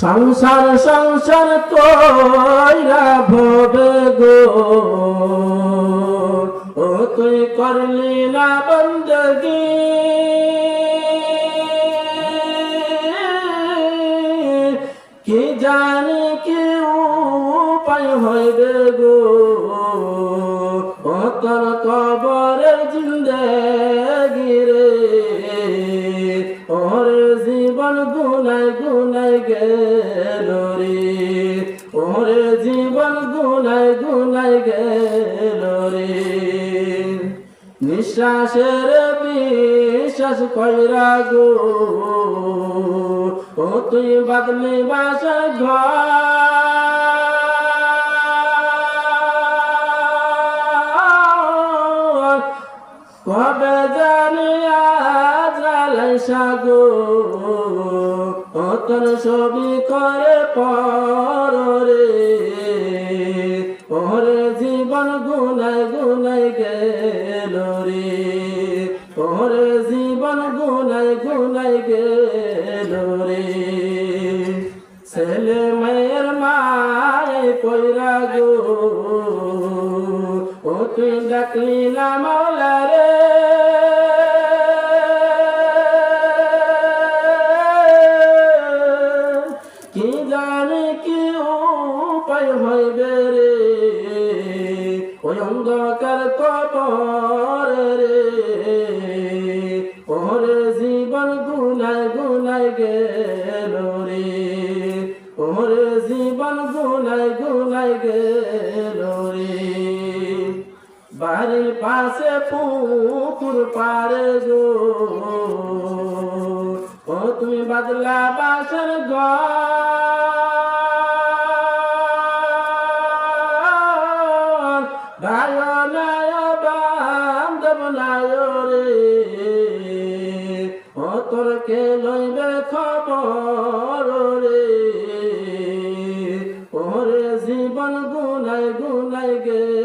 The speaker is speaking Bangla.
সংসার সংসার কইরা ভবে গো। ও তুই করলি না বন্দগি। কি জানি কি উপায় হইবে গো। ও তোর কবরের জিন্দগি রে। ওর জীবন গুনাই গুনাই গেল গেল রে নিঃশ্বাসের বিশ্বাস কইরা গো, ও তুই বাদলি বাসার ঘর। কবে জানি আজরালাই সাগো অতন ছবি করে পরে গেল রে। ওরে জীবন গুনাই গুনাই গেল রে। ছেলে মেয়ের মায় পয়রা গো। ও তুই ডাকলি না মাওলা রে। কি জানে কি উপায় হইবে রে। ওই অন্ধকার কবর ওরে জীবন গুনাই গুনাই গেল রে, ওরে জীবন গুনাই গুনাই গেল রে। বাড়ির পাশে পুকুর পারে গো, ও তুমি বাদলা বাসর ভাঙো না বাম দেব না রে কে লইবে খবর রে ওরে জীবন গুনাই গুনাই গে